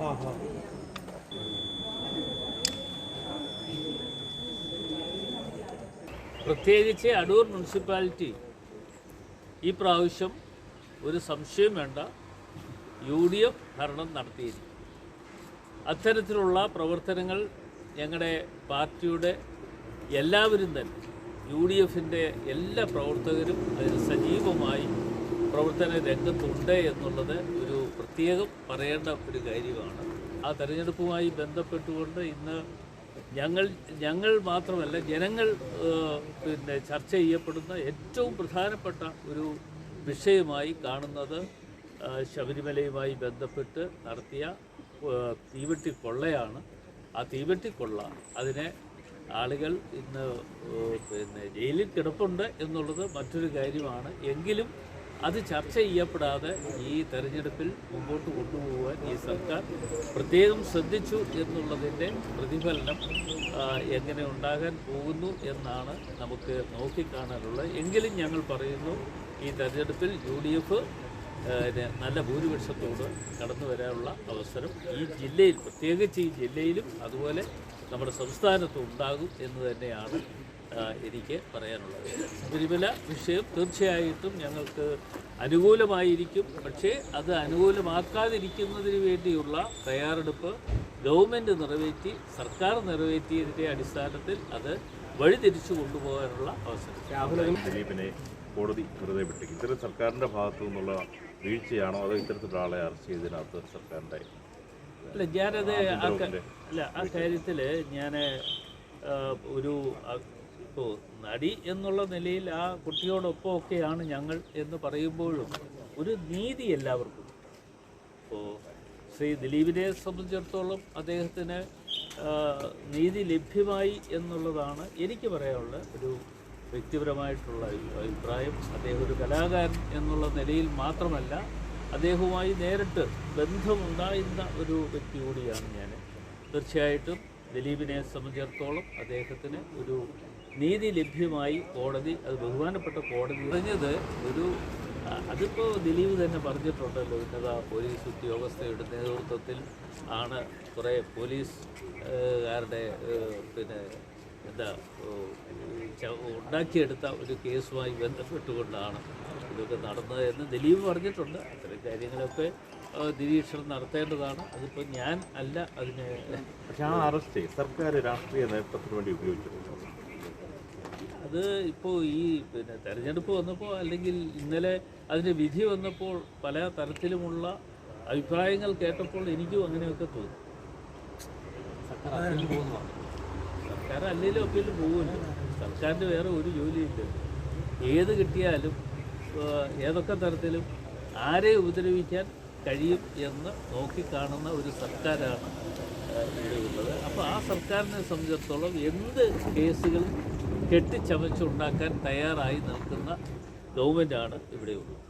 ആ ആ. പ്രത്യേകിച്ച് അടൂർ മുനിസിപ്പാലിറ്റി ഈ പ്രാവശ്യം ഒരു സംശയം വേണ്ട. യു ഡി എഫ് ഭരണം നടത്തിയിരിക്കും അത്തരത്തിലുള്ള പ്രവർത്തനങ്ങൾ ഞങ്ങളുടെ പാർട്ടിയുടെ എല്ലാവരും തന്നെ യു ഡി എഫിന്റെ എല്ലാ പ്രവർത്തകരും അതിന് സജീവമായി പ്രവർത്തന രംഗത്തുണ്ട് എന്നുള്ളത് ഒരു പ്രത്യേകം പറയേണ്ട ഒരു കാര്യമാണ്. ആ തെരഞ്ഞെടുപ്പുമായി ബന്ധപ്പെട്ടുകൊണ്ട് ഇന്ന് ഞങ്ങൾ ഞങ്ങൾ മാത്രമല്ല ജനങ്ങൾ പിന്നെ ചർച്ച ചെയ്യപ്പെടുന്ന ഏറ്റവും പ്രധാനപ്പെട്ട ഒരു വിഷയമായി കാണുന്നത് ശബരിമലയുമായി ബന്ധപ്പെട്ട് നടത്തിയ തീവെട്ടി കൊള്ളയാണ് ആ തീവെട്ടി കൊള്ള അതിനെ ആളുകൾ ഇന്ന് പിന്നെ ജയിലിൽ കിടപ്പുണ്ട് എന്നുള്ളത് മറ്റൊരു കാര്യമാണ്. എങ്കിലും അത് ചർച്ച ചെയ്യപ്പെടാതെ ഈ തെരഞ്ഞെടുപ്പിൽ മുമ്പോട്ട് കൊണ്ടുപോകാൻ ഈ സർക്കാർ പ്രത്യേകം ശ്രദ്ധിച്ചു എന്നുള്ളതിന്റെ പ്രതിഫലനം എങ്ങനെ ഉണ്ടാകാൻ പോകുന്നു എന്നാണ് നമുക്ക് നോക്കിക്കാണാനുള്ളത്. എങ്കിലും ഞങ്ങൾ പറയുന്നു ഈ തെരഞ്ഞെടുപ്പിൽ യു ഡി എഫ് നല്ല ഭൂരിപക്ഷത്തോട് കടന്നു വരാനുള്ള അവസരം ഈ ജില്ലയിൽ പ്രത്യേകിച്ച് ഈ ജില്ലയിലും അതുപോലെ നമ്മുടെ സംസ്ഥാനത്തും ഉണ്ടാകും എന്ന് തന്നെയാണ് എനിക്ക് പറയാനുള്ളത്. ശബരിമല വിഷയം തീർച്ചയായിട്ടും ഞങ്ങൾക്ക് അനുകൂലമായിരിക്കും. പക്ഷേ അത് അനുകൂലമാക്കാതിരിക്കുന്നതിന് വേണ്ടിയുള്ള തയ്യാറെടുപ്പ് ഗവൺമെന്റ് നിറവേറ്റി സർക്കാർ നിറവേറ്റിയതിന്റെ അടിസ്ഥാനത്തിൽ അത് വഴിതിരിച്ചു കൊണ്ടുപോകാനുള്ള അവസരം. ദിലീപിനെ കോടതി വെറുതെ വിട്ടേക്കും. ഇത്തരം സർക്കാരിന്റെ ഭാഗത്തു നിന്നുള്ള വീഴ്ചയാണോ അതോ ഇത്തരത്തിലുള്ള ആളെ അറസ്റ്റ് ചെയ്തതിനകത്ത് സർക്കാരിന്റെ അല്ല ഞാനത് അല്ല ആ കാര്യത്തിൽ ഞാൻ ഒരു ഇപ്പോൾ നടി എന്നുള്ള നിലയിൽ ആ കുട്ടിയോടൊപ്പമൊക്കെയാണ് ഞങ്ങൾ എന്ന് പറയുമ്പോഴും ഒരു നീതി എല്ലാവർക്കും. ഇപ്പോൾ ശ്രീ ദിലീപിനെ സംബന്ധിച്ചിടത്തോളം അദ്ദേഹത്തിന് നീതി ലഭ്യമായി എന്നുള്ളതാണ് എനിക്ക് പറയാനുള്ള ഒരു വ്യക്തിപരമായിട്ടുള്ള അഭിപ്രായം. അദ്ദേഹം ഒരു കലാകാരൻ എന്നുള്ള നിലയിൽ മാത്രമല്ല അദ്ദേഹവുമായി നേരിട്ട് ബന്ധമുണ്ടായിരുന്ന ഒരു വ്യക്തി കൂടിയാണ് ഞാൻ തീർച്ചയായിട്ടും ദിലീപിനെ സംബന്ധിച്ചിടത്തോളം അദ്ദേഹത്തിന് ഒരു നീതി ലഭ്യമായി കോടതി അത് ബഹുമാനപ്പെട്ട കോടതി പറഞ്ഞത് ഒരു അതിപ്പോൾ ദിലീപ് തന്നെ പറഞ്ഞിട്ടുണ്ടല്ലോ ഉന്നത പോലീസ് ഉദ്യോഗസ്ഥയുടെ നേതൃത്വത്തിൽ ആണ് കുറേ പോലീസ് ഏഹ്, കാരുടെ ഏഹ്, പിന്നെ എന്താ ഉണ്ടാക്കിയെടുത്ത ഒരു കേസുമായി ബന്ധപ്പെട്ടുകൊണ്ടാണ് ഇതൊക്കെ നടന്നത് എന്ന് ദിലീപ് പറഞ്ഞിട്ടുണ്ട്. അത്തരം കാര്യങ്ങളൊക്കെ നിരീക്ഷണം നടത്തേണ്ടതാണ്. അതിപ്പോൾ ഞാൻ അല്ല അതിന് പക്ഷേ ആ അറസ്റ്റ് സർക്കാർ രാഷ്ട്രീയ നേട്ടത്തിന് വേണ്ടി ഉപയോഗിച്ചിട്ടുണ്ട്. അത് ഇപ്പോൾ ഈ പിന്നെ തെരഞ്ഞെടുപ്പ് വന്നപ്പോൾ അല്ലെങ്കിൽ ഇന്നലെ അതിന്റെ വിധി വന്നപ്പോൾ പല തരത്തിലുമുള്ള അഭിപ്രായങ്ങൾ കേട്ടപ്പോൾ എനിക്കും അങ്ങനെയൊക്കെ തോന്നി. സർക്കാർ അല്ലെങ്കിലും അപ്പീലും പോകുമല്ലോ സർക്കാരിന്റെ വേറെ ഒരു ജോലിയില്ല. ഏത് കിട്ടിയാലും ഏതൊക്കെ തരത്തിലും ആരെ ഉപദ്രവിക്കാൻ കഴിയും എന്ന് നോക്കിക്കാണുന്ന ഒരു സർക്കാരാണ് ഇവിടെയുള്ളത്. ഇവിടെ അപ്പോൾ ആ സർക്കാരിനെ സംബന്ധിച്ചിടത്തോളം എന്ത് കേസുകളും കെട്ടിച്ചമച്ചുണ്ടാക്കാൻ തയ്യാറായി നിൽക്കുന്ന ഗവൺമെന്റാണ് ഇവിടെയുള്ളത്.